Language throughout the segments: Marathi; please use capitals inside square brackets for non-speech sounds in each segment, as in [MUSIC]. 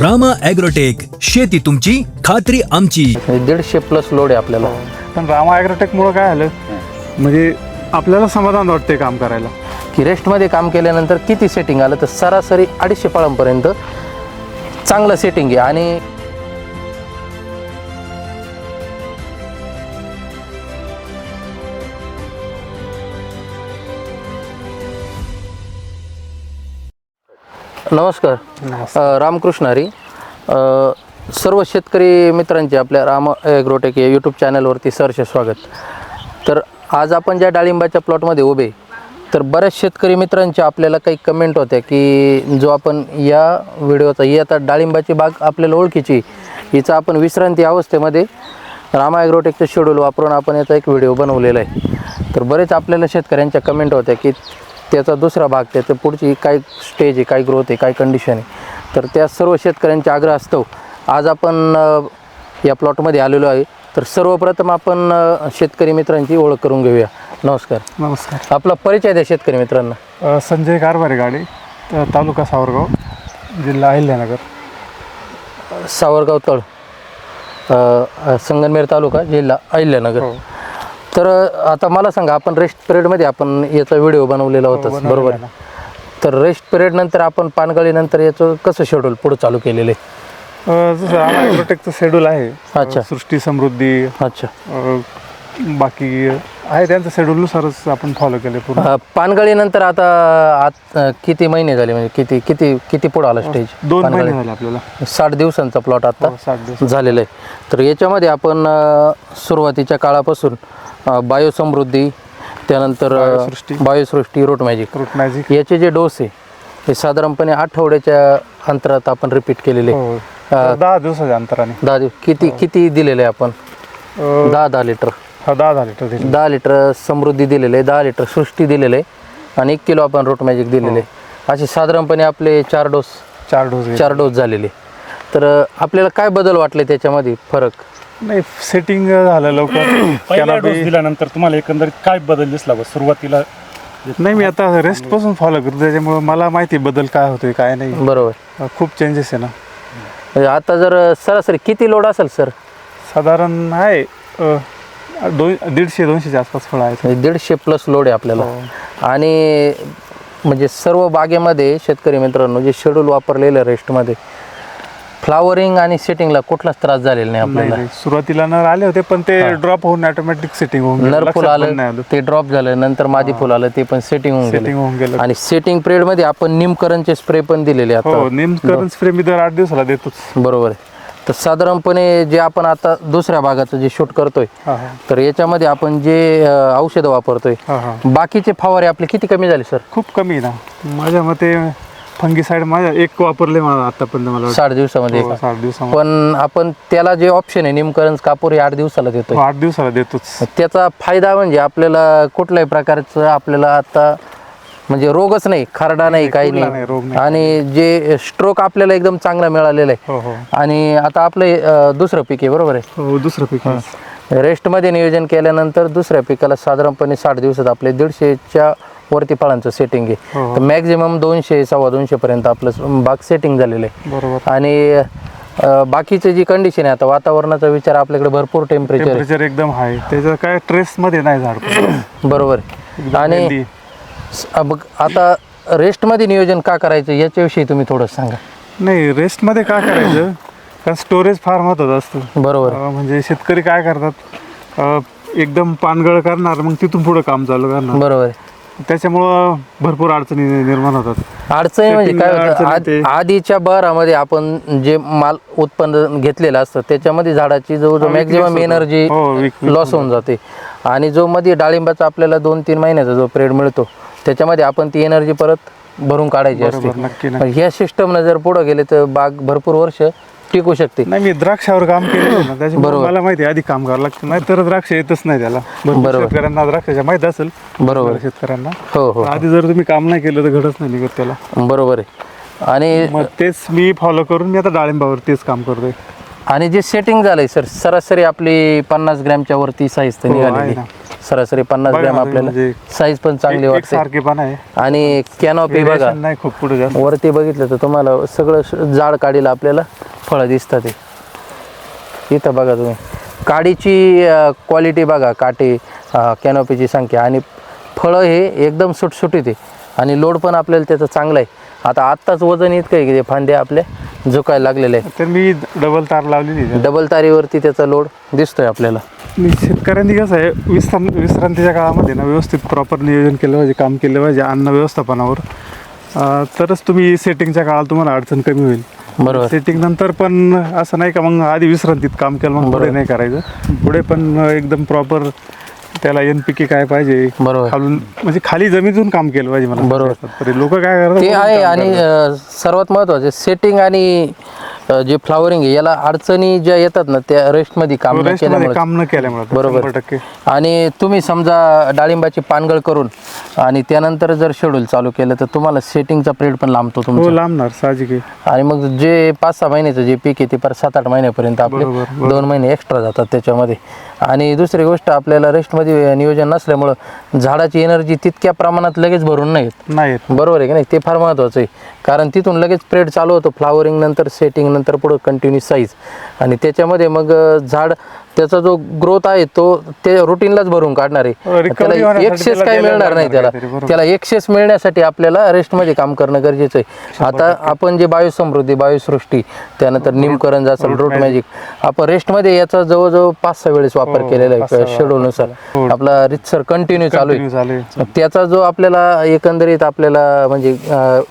रामा ॲग्रोटेक शेती तुमची खात्री आमची. दीडशे प्लस लोड आहे आपल्याला. पण रामा ॲग्रोटेकमुळं काय झालं? म्हणजे आपल्याला समाधान वाटते काम करायला. की रेस्टमध्ये काम केल्यानंतर किती सेटिंग आलं तर सरासरी अडीचशे पाळांपर्यंत चांगलं सेटिंग आहे. आणि नमस्कार. अ, रामकृष्ण हरी. सर्व शेतकरी मित्रांचे आपल्या राम ॲग्रोटेक या यूट्यूब चॅनलवरती सहर्ष स्वागत. तर आज आपण ज्या डाळिंबाच्या प्लॉटमध्ये उभे तर बऱ्याच शेतकरी मित्रांच्या आपल्याला काही कमेंट होत्या की जो आपण या व्हिडिओचा ही आता डाळिंबाची बाग आपल्याला ओळखीची हिचा आपण विश्रांती अवस्थेमध्ये रामा ॲग्रोटेकचं शेड्यूल वापरून आपण याचा एक व्हिडिओ बनवलेला आहे. तर बरेच आपल्याला शेतकऱ्यांच्या कमेंट होत्या की त्याचा दुसरा भाग त्याचं पुढची काय स्टेज आहे काय ग्रोथ आहे काय कंडिशन आहे. तर त्या सर्व शेतकऱ्यांच्या आग्रह असतो. आज आपण या प्लॉटमध्ये आलेलो आहे. तर सर्वप्रथम आपण शेतकरी मित्रांची ओळख करून घेऊया. नमस्कार. नमस्कार. आपला परिचय द्या शेतकरी मित्रांना. संजय कारभारे गाडी तालुका सावरगाव जिल्हा अहिल्यानगर. सावरगाव तळ संगमनेर तालुका जिल्हा अहिल्यानगर. हो. तर आता मला सांगा आपण रेस्ट पिरियडमध्ये आपण याचा व्हिडिओ बनवलेला होता बनवलेला बरोबर? आहे? तर रेस्ट पिरियड नंतर आपण पानगळीनंतर याचं कसं शेड्यूल पुढे चालू केलेलं आहे? अ, जसं ॲग्रोटेकचं शेड्यूल आहे. अ, अच्छा. सृष्टी समृद्धी अच्छा. अ, बाकी आहे त्यांचं शेड्यूलनुसारच आपण फॉलो केले पूर्ण. अ, पानगळीनंतर आता आत अ, किती महिने झाले म्हणजे किती किती किती पुढं आला स्टेज दोन महिने झाले आपल्याला. साठ दिवसांचा प्लॉट आता हो, साठ दिवस झालेलं आहे. तर याच्यामध्ये आपण अ, सुरुवातीच्या काळापासून अ, बायोसमृद्धी त्यानंतर बायोसृष्टी. बायोसृष्टी रूट मॅजिक फ्रूट मॅजिक याचे जे डोस आहे हे साधारणपणे आठवड्याच्या अंतरात आपण रिपीट केलेले. आहे. हो दहा दिवसाच्या अंतराने. दहा दिवस. किती किती दिलेलं आहे आपण? अ, दहा दहा लिटर हा दहा तर दिले. दहा लिटर समृद्धी दिलेलं आहे दहा लिटर सृष्टी दिलेलं आहे आणि एक किलो आपण रूट मॅजिक दिलेले. आहे असे साधारणपणे आपले चार डोस चार डोस. चार डोस झालेले. तर अ, आपल्याला काय बदल वाटले त्याच्यामध्ये? फरक? नाही सेटिंग झालं लवकर. पहिला डोस कॅनॉपी दिल्यानंतर तुम्हाला एकंदरित काय बदल दिसला बा सुरुवातीला नाही मी आता रेस्टपासून फॉलो करतो. त्याच्यामुळे मला माहिती आहे बदल काय होतोय काय नाही. बरोबर. खूप चेंजेस आहे ना. म्हणजे आता जर सरासरी किती लोड असेल सर? साधारण आहे अ, दोन दीडशे दोनशेच्या आसपास फळं आहेत. म्हणजे दीडशे प्लस लोड आहे आपल्याला. आणि म्हणजे सर्व बागेमध्ये शेतकरी मित्रांनो जे शेड्यूल वापरलेलं रेस्टमध्ये फ्लावरिंग आणि सेटिंगला कुठलाच त्रास झालेला नाही नाही, आपल्याला. नाही. सुरुवातीला नर आले होते पण ते ड्रॉप होऊन ऑटोमॅटिक सेटिंग होऊन गेलं. नर फुल लक्षात पण नाही आलं. आलं ते ड्रॉप झालं नंतर मादी फुल आलं ते पण सेटिंग होऊन सेटिंग गेलं. होऊन गेलं. आणि सेटिंग पिरियडमध्ये आपण निमकरणचे स्प्रे पण दिलेले हो आता नेमकरण स्प्रे मी दर आठ दिवसाला देतोच. बरोबर आहे. तर साधारणपणे जे आपण आता दुसऱ्या भागाचं जे शूट करतोय हा हा. तर याच्यामध्ये आपण जे अं, औषधं वापरतोय हा हा. बाकीचे फवारे आपले किती कमी झाले सर खूप कमी आहे ना. माझ्या मते फंगी साईड माझ्या एक वापरले मला आतापर्यंत मला वाटतं. साठ दिवसामध्ये हो. साठ दिवसामध्ये पण आपण त्याला जे ऑप्शन आहे निमकरण कापूर हे आठ दिवसाला देतोय हो, आठ दिवसाला देतोच त्याचा फायदा म्हणजे आपल्याला कुठल्याही प्रकारचं आपल्याला आता म्हणजे रोगच नाही खरडा नाही काही कुठला नाही, रोग नाही नाही. आणि जे स्ट्रोक आपल्याला एकदम चांगला मिळालेला आहे हो हो आणि आता आपलं अं, दुसरं पीक आहे बरोबर आहे हो दुसरं पीक आहे. रेस्टमध्ये नियोजन केल्यानंतर दुसऱ्या पिकाला साधारणपणे साठ दिवसात आपले दीडशेच्या वरती फळांचं सेटिंग आहे. हो. तर मॅक्झिमम दोनशे सव्वा दोनशे पर्यंत आपलं बाग सेटिंग झालेलं आहे. आणि बाकीची जी कंडिशन आहे आता वातावरणाचा विचार आपल्याकडे भरपूर टेम्परेचर एकदम हाय त्याचं काय ट्रेस मध्ये नाही झाड [CLEARS THROAT] बरोबर. आणि आता रेस्टमध्ये नियोजन का करायचं? याच्याविषयी तुम्ही थोडं सांगा. नाही रेस्टमध्ये काय करायचं? [CLEARS THROAT] कारण स्टोरेज फार महत्वाचं असतं. बरोबर. म्हणजे शेतकरी काय करतात? एकदम पानगळ करणार मग तिथून पुढे काम चालू करणार. बरोबर. त्याच्यामुळं भरपूर अडचणी निर्माण होतात. अडचणी म्हणजे काय होतं? अडचण आद-. आधीच्या बहरामध्ये आपण जे माल उत्पन्न घेतलेलं असतं त्याच्यामध्ये झाडाची जवळजवळ हा, weakness मॅक्झिमम होतं. एनर्जी हो, weak- weak लॉस होऊन जाते. आणि जो मध्ये डाळिंबाचा आपल्याला दोन तीन महिन्याचा जो पिरियड मिळतो त्याच्यामध्ये आपण ती एनर्जी परत भरून काढायची बरोबर, असते. नक्की पण नक्की ह्या सिस्टमनं जर पुढे गेले तर बाग भरपूर वर्ष टिकू शकते. नाही मी द्राक्षावर काम केलेलं ना त्याच्यामुळे बरोबर. मला माहिती आहे आधी काम करावं लागतं. नाही तर द्राक्ष येतच नाही त्याला. भरपूर बरोबर. शेतकऱ्यांना द्राक्षाच्या माहीत असेल. बरोबर. शेतकऱ्यांना. हो हो आधी जर तुम्ही काम नाही केलं तर घडच नाही निघत त्याला. बरोबर आहे. आणि मग तेच मी फॉलो करून मी आता डाळिंबावर तेच काम करतोय. आणि जे सेटिंग झालंय सर सरासरी आपली पन्नास ग्रॅमच्या वरती साईज तर हो, आहे निघालेली ना. सरासरी पन्नास बघा ग्रॅम ना, आपल्याला. म्हणजे साईज पण चांगली एक- वाटते. एकसारखेपणा आहे. आणि कॅनॉपी बघा. Variation नाही खूप पुढे जास्त वरती बघितलं तर तुम्हाला सगळं श- जाड काडीला आपल्याला. फळं दिसतात इथं बघा तुम्ही. काडीची क्वालिटी बघा काटे कॅनोपीची संख्या. आणि फळं हे एकदम सुटसुटीत आहे. आणि लोड पण आपल्याला त्याचं चांगलं आहे. आता आत्ताच वजन इतकं आहे की ते फांदे आपल्या झुकायला लागलेले आहे तर मी डबल तार लावलेली आहे. डबल तारीवरती त्याचा लोड दिसतोय आपल्याला. आणि शेतकऱ्यांनी कसं आहे विश्राम विश्रांतीच्या काळामध्ये ना व्यवस्थित प्रॉपर नियोजन केलं पाहिजे काम केलं पाहिजे अन्न व्यवस्थापनावर. तरच तुम्ही सेटिंगच्या काळात तुम्हाला अडचण कमी होईल. बरोबर. सेटिंग नंतर पण असं नाही का मग आधी विश्रांतीत काम केलं मग पुढे नाही करायचं. पुढे पण एकदम प्रॉपर त्याला एन पी के काय पाहिजे बरोबर. खालून म्हणजे खाली जमिनीतून काम केलं पाहिजे मला. बरोबर. लोक काय करतात ते आहे आणि सर्वात महत्त्वाचे सेटिंग आणि जे फ्लावरिंग आहे याला अडचणी ज्या येतात ना त्या रेस्टमध्ये काम न केल्यामुळे काम न केल्यामुळे बरोबर. टक्के आणि तुम्ही समजा डाळिंबाची पानगळ करून आणि त्यानंतर जर शेड्यूल चालू केलं तर तुम्हाला सेटिंगचा पिरियड पण लांबतो हो तुमचा लांबणार साहजिक आहे आणि मग जे पाच सहा महिन्याचं जे पीक आहे ते पर सात आठ महिन्यापर्यंत आपले. दोन महिने एक्स्ट्रा जातात त्याच्यामध्ये आणि दुसरी गोष्ट आपल्याला रेस्टमध्ये नियोजन नसल्यामुळं झाडाची एनर्जी तितक्या प्रमाणात लगेच भरून नाही येत. नाही येत. बरोबर आहे की नाही? ते फार महत्त्वाचं आहे. कारण तिथून लगेच प्रेड चालू होतं फ्लावरिंग नंतर सेटिंग नंतर पुढं कंटिन्यू साईज आणि त्याच्यामध्ये मग झाड त्याचा जो ग्रोथ आहे तो ते रुटीनलाच भरून काढणार आहे. हो, त्याला एक्सेस काही मिळणार नाही त्याला. त्याला एक्सेस मिळण्यासाठी आपल्याला रेस्टमध्ये काम करणं गरजेचं आहे. आता आपण जे बायोसमृद्धी बायोसृष्टी त्यानंतर निमकरंज असेल रूट मॅजिक आपण रेस्टमध्ये याचा जवळजवळ पाच सहा वेळेस वापर हो, केलेला आहे शेड्यूलनुसार. आपला रितसर कंटिन्यू चालू आहे. त्याचा जो आपल्याला एकंदरीत आपल्याला म्हणजे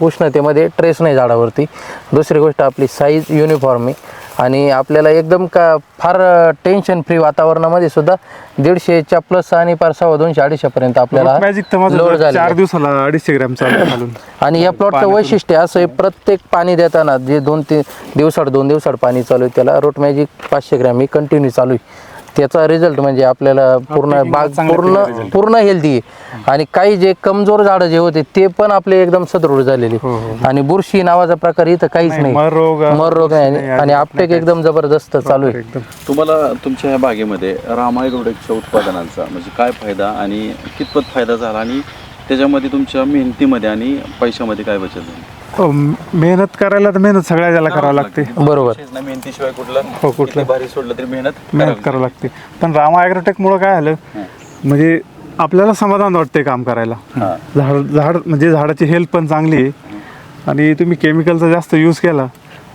उष्णतेमध्ये ट्रेस नाही झाडावरती. दुसरी गोष्ट आपली साईज युनिफॉर्म आहे. आणि आपल्याला एकदम का फार टेन्शन फ्री वातावरणामध्ये सुद्धा दीडशेच्या प्लस आणि पार सव्वा दोनशे अडीचशेपर्यंत आपल्याला मॅजिक तर माझं चार दिवसाला अडीचशे ग्रॅम चालू घालून [LAUGHS] आणि या प्लॉटचं वैशिष्ट्य असं आहे प्रत्येक पाणी देताना जे दोन तीन दिवसाड दोन दिवसाड पाणी चालू आहे त्याला रूट मॅजिक पाचशे ग्रॅम ही कंटिन्यू चालू आहे. त्याचा रिझल्ट म्हणजे आपल्याला पूर्ण बाग पूर्ण पूर्ण हेल्दी आहे आणि काही जे कमजोर झाडं जे होते ते पण आपले एकदम सदृढ झालेले. हो, हो. आणि बुरशी नावाचा प्रकार इथं काहीच नाही, नाही. मर रोग, मर रोग नाही नाही, आणि आपटेक एकदम जबरदस्त चालू आहे. एकदम. तुम्हाला तुमच्या ह्या बागेमध्ये रामायग्रोडेकच्या उत्पादनांचा म्हणजे काय फायदा आणि कितपत फायदा झाला आणि त्याच्यामध्ये तुमच्या मेहनतीमध्ये आणि पैशामध्ये काय बचत झाली? हो, मेहनत करायला तर मेहनत सगळ्या ज्याला करावं लागते. बरोबर. मेहनतीशिवाय कुठलं? हो, कुठलं. किती भारी सोडलं तरी मेहनत मेहनत करावं लागते. पण रामा ॲग्रोटेकमुळं काय झालं? म्हणजे आपल्याला समाधान वाटते काम करायला. हां. झाड झाड म्हणजे झाडाची हेल्थ पण चांगली आहे. आणि तुम्ही केमिकलचा जास्त यूज केला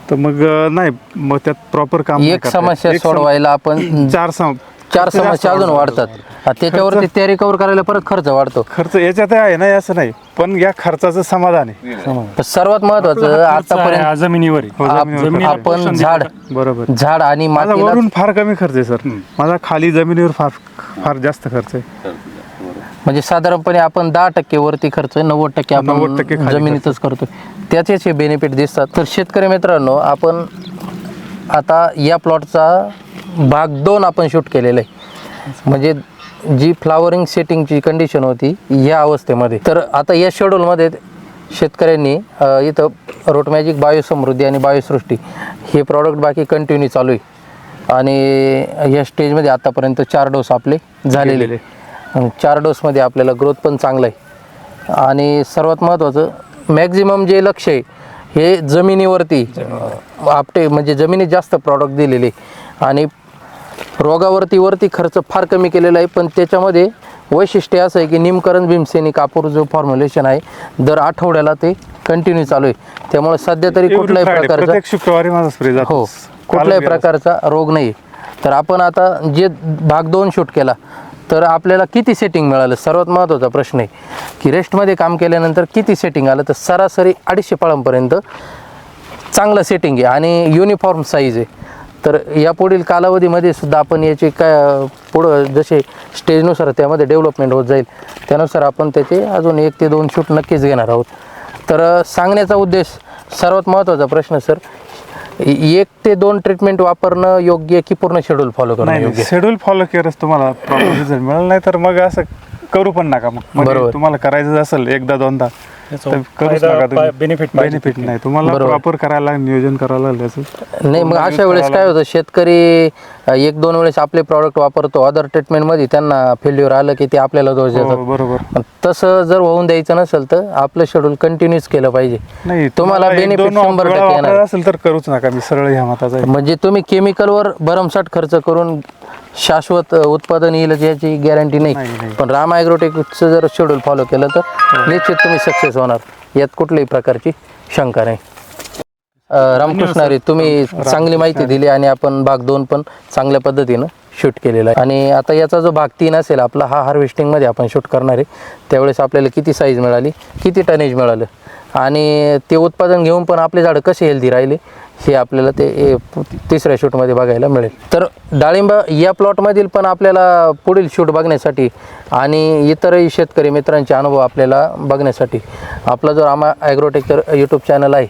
तर मग अं, नाही मग त्यात प्रॉपर काम नाही एक करता येत. समस्या एक सम- सोडवायला आपण चार सम चार समस्या अजून वाढतात. त्याच्यावरती ते रिकवर करायला परत खर्च वाढतो. खर्च याच्यात आहे नाही असं नाही. पण या खर्चाचं समाधान आहे. पण सर्वात महत्वाचं आतापर्यंत हा, जमिनीवर आहे. हो, आप- जमिनीवर जमिनीवर आपण झाड बरोबर. झाड आणि माझा मातीला वरून फार कमी खर्च आहे सर. माझा खाली जमिनीवर फार फार जास्त खर्च आहे. म्हणजे साधारणपणे आपण दहा टक्के वरती खर्च नव्वद टक्के आपण 90% खाली जमिनीतच करतो. त्याचेच हे बेनिफिट दिसतात. तर शेतकरी मित्रांनो आपण आता या प्लॉटचा भाग दोन आपण शूट केलेला आहे. म्हणजे जी फ्लावरिंग सेटिंगची कंडिशन होती या अवस्थेमध्ये. तर आता या शेड्यूलमध्ये शेतकऱ्यांनी इथं रोट मॅजिक बायोसमृद्धी आणि बायोसृष्टी हे प्रॉडक्ट बाकी कंटिन्यू चालू आहे. आणि या स्टेजमध्ये आतापर्यंत चार डोस आपले झालेले. चार डोसमध्ये आपल्याला ग्रोथ पण चांगला आहे. आणि सर्वात महत्त्वाचं मॅक्झिमम जे लक्ष आहे हे जमिनीवरती आपटे म्हणजे जमिनीत जास्त प्रॉडक्ट दिलेले आणि रोगावरती वरती खर्च फार कमी केलेला आहे पण त्याच्यामध्ये वैशिष्ट्य असं आहे की निमकरण भीमसेनी कापूर जो फॉर्म्युलेशन आहे दर आठवड्याला ते कंटिन्यू चालू आहे. त्यामुळे सध्या तरी कुठल्याही प्रकारचा शुक्रवारी माझा स्प्रे हो कुठल्याही प्रकारचा रोग नाही तर आपण आता जे भाग दोन शूट केला तर आपल्याला किती सेटिंग मिळालं? सर्वात महत्त्वाचा प्रश्न आहे की रेस्टमध्ये काम केल्यानंतर किती सेटिंग आलं? तर सरासरी अडीचशे फळांपर्यंत चांगलं सेटिंग आहे आणि युनिफॉर्म साईज आहे. तर यापुढील कालावधीमध्ये सुद्धा आपण याची काय पुढं जसे स्टेजनुसार त्यामध्ये डेव्हलपमेंट होत जाईल त्यानुसार आपण त्याचे अजून एक ते दोन शूट नक्कीच घेणार आहोत. तर सांगण्याचा उद्देश सर्वात महत्त्वाचा प्रश्न सर एक ते दोन ट्रीटमेंट वापरणं योग्य आहे की पूर्ण शेड्यूल फॉलो करणं योग्य? शेड्यूल फॉलो केलंच तुम्हाला रिझल्ट मिळाला नाही तर मग असं करू पण नका मग. म्हणजे बरोबर. तुम्हाला करायचं असेल एकदा दोनदा. तर करूच फायदा- नका तुम्ही. पा- benefit पाहिजे बेनिफिट नाही. तुम्हाला बरोबर. प्रॉपर करायला नियोजन करायला लागलं. नाही मग अशा वेळेस काय होतं शेतकरी अ, एक दोन वेळेस आपले प्रॉडक्ट वापरतो अदर ट्रीटमेंटमध्ये त्यांना फेल्युअर आलं की ते आपल्याला दोष हो, देतात. बरोबर. पण तसं जर होऊन द्यायचं नसेल तर आपलं शेड्यूल कंटिन्यूच केलं पाहिजे. नाही तुम्हाला एक बेनिफिट दोन शंभर वेळा टक्के येणार. असेल तर करूच नका मी सरळ ह्या मताचा आहे. म्हणजे तुम्ही केमिकलवर भरमसाठ खर्च करून शाश्वत उत्पादन येईल याची गॅरंटी नाही. पण राम ॲग्रोटेकचं जर शेड्यूल फॉलो केलं तर निश्चित तुम्ही सक्सेस होणार. यात कुठल्याही प्रकारची शंका नाही. रामकृष्ण हरी तुम्ही चांगली माहिती दिली आणि आपण भाग दोन पण चांगल्या पद्धतीनं शूट केलेला आहे. आणि आता याचा जो भाग तीन असेल आपला हा हार्वेस्टिंगमध्ये आपण शूट करणार आहे. त्यावेळेस आपल्याला किती साईज मिळाली किती टनेज मिळालं? आणि ते उत्पादन घेऊन पण आपले झाडं कसे हेल्दी राहिले हे आपल्याला ते ए, तिसऱ्या शूटमध्ये बघायला मिळेल. तर डाळिंब या प्लॉटमधील पण आपल्याला पुढील शूट बघण्यासाठी आणि इतरही शेतकरी मित्रांचे अनुभव आपल्याला बघण्यासाठी आपला जो आम्हा ॲग्रोटेक्चर यूट्यूब चॅनल आहे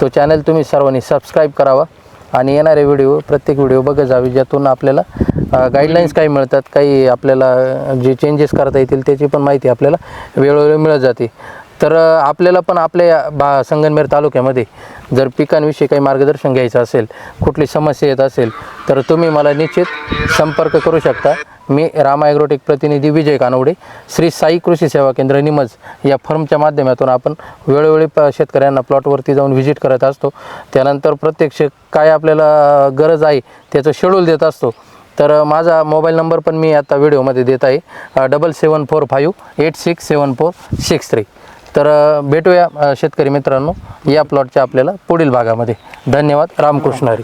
तो चॅनल तुम्ही सर्वांनी सबस्क्राईब करावा आणि येणारे व्हिडिओ प्रत्येक व्हिडिओ बघत जावे ज्यातून आपल्याला गाईडलाईन्स काही मिळतात काही आपल्याला जे चेंजेस करता येतील त्याची पण माहिती आपल्याला वेळोवेळी मिळत जाते. तर आपल्याला पण आपल्या या बा संगनमेर तालुक्यामध्ये जर पिकांविषयी काही मार्गदर्शन घ्यायचं असेल कुठली समस्या येत असेल तर तुम्ही मला निश्चित संपर्क करू शकता. मी रामा ॲग्रोटेक प्रतिनिधी विजय कानवडे श्री साई कृषी सेवा केंद्र निमज या फर्मच्या माध्यमातून आपण वेळोवेळी प शेतकऱ्यांना प्लॉटवरती जाऊन व्हिजिट करत असतो. त्यानंतर प्रत्यक्ष काय आपल्याला गरज आहे त्याचं शेड्यूल देत असतो. तर माझा मोबाईल नंबर पण मी आता व्हिडिओमध्ये देत आहे. Double seven four five eight six seven four six three तर भेटूया अ, शेतकरी मित्रांनो या प्लॉटच्या आपल्याला पुढील भागामध्ये. धन्यवाद. रामकृष्ण हरी.